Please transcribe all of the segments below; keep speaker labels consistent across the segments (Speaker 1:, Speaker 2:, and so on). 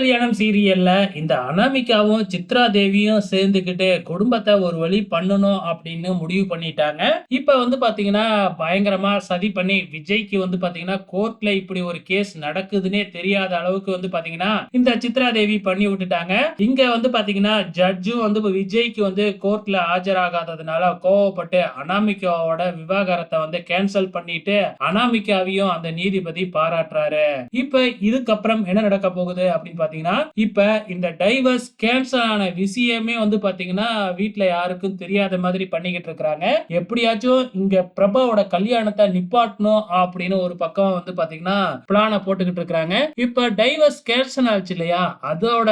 Speaker 1: கல்யாணம் சீரியல்ல இந்த அனாமிகாவும் சித்ரா தேவியும் சேர்ந்துக்கிட்டு குடும்பத்தை ஒரு வழி பண்ணணும் அப்படின்னு முடிவு பண்ணிட்டாங்க. இப்ப வந்து பாத்தீங்கன்னா பயங்கரமா சதி பண்ணி விஜய்க்கு வந்து பாத்தீங்கன்னா கோர்ட்ல இப்படி ஒரு கேஸ் நடக்குதுன்னே தெரியாத அளவுக்கு வந்து பாத்தீங்கன்னா இந்த சித்ரா தேவி பண்ணி விட்டுட்டாங்க. இங்க வந்து பாத்தீங்கன்னா ஜட்ஜும் வந்து விஜய்க்கு வந்து கோர்ட்ல ஆஜராகாததுனால கோவப்பட்டு அனாமிகாவோட விவாகரத்தை வந்து கேன்சல் பண்ணிட்டு அனாமிகாவையும் அந்த நீதிபதி பாராட்டுறாரு. இப்ப இதுக்கப்புறம் என்ன நடக்க போகுது அப்படின்னு பார்த்தீங்கன்னா இப்போ இந்த டைவர்ஸ் கேன்சல் ஆன விஷயமே வந்து பாத்தீங்கன்னா வீட்டில் யாருக்கும் தெரியாத மாதிரி பண்ணிக்கிட்டு இருக்கிறாங்க. எப்படியாச்சும் இங்க பிரபாவோட கல்யாணத்தை நிப்பாட்டணும் அப்படின்னு ஒரு பக்கம் வந்து பாத்தீங்கன்னா பிளான போட்டுக்கிட்டு இருக்கிறாங்க. இப்போ டைவர்ஸ் கேன்சல் ஆச்சு இல்லையா? அதோட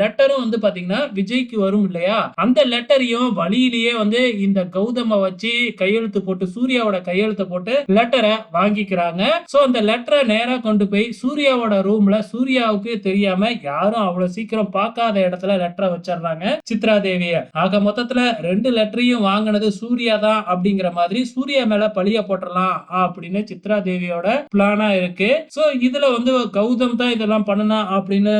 Speaker 1: லெட்டரும் வந்து பாத்தீங்கன்னா விஜய்க்கு வரும் இல்லையா? அந்த லெட்டரையும் வழியிலேயே வந்து இந்த கௌதம வச்சு கையெழுத்து போட்டு சூர்யாவோட கையெழுத்து போட்டு லெட்டரை வாங்கிக்கிறாங்க. சோ அந்த லெட்டரை நேரா கொண்டு போய் சூர்யாவோட ரூம்ல சூர்யாவுக்கு தெரியாம யாரும் அவ்வளவு சீக்கிரம் பார்க்காத இடத்துல லெட்டரை வச்சிடுறாங்க. சித்ரா தேவிய ஆக மொத்தத்துல ரெண்டு லெட்டரையும் வாங்கினது சூர்யா தான் அப்படிங்கிற மாதிரி சூர்யா மேல பழிய போட்டுடலாம் அப்படின்னு சித்ரா தேவியோட பிளானா இருக்கு. சோ இதுல வந்து கௌதம் தான் இதெல்லாம் பண்ணனா அப்படின்னு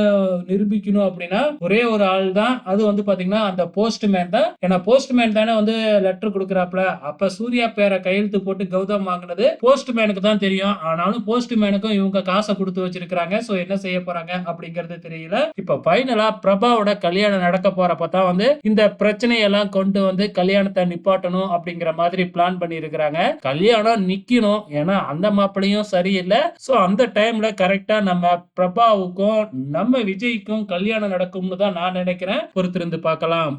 Speaker 1: நிரூபிக்கணும் அப்படின்னா ஒரே ஒரு ஆள் தான். அது வந்து பாத்தீங்கன்னா அந்த போஸ்ட்மேன் தான். ஏன்னா போஸ்ட்மேன் தானே வந்து லெட்டர் கொடுக்குறாப்ல அப்ப சூர்யா பேரை கையெழுத்து போட்டு கௌதம் வாங்கினது போஸ்ட்மேனுக்கு தான் தெரியும். ஆனாலும் போஸ்ட்மேனுக்கும் இவங்க காசை கொடுத்து வச்சிருக்காங்க சோ என்ன செய்ய போறாங்க அப்படிங்கிறது தெரியல. இப்ப ஃபைனலா பிரபாவோட கல்யாணம் நடக்க போறப்ப தான் வந்து இந்த பிரச்சனையெல்லாம் கொண்டு வந்து கல்யாணத்தை நிப்பாட்டணும் அப்படிங்கிற மாதிரி பிளான் பண்ணி இருக்கிறாங்க கல்யாணம் நிக்கணும். ஏன்னா அந்த மாப்பிளையும் சரியில்லை. சோ அந்த டைம்ல கரெக்டா நம்ம பிரபாவுக்கும் நம்ம விஜய்க்கும் கல்யாணம் நடக்கும்னு தான் நான் நினைக்கிறேன். பொறுத்திருந்து பார்க்கலாம்.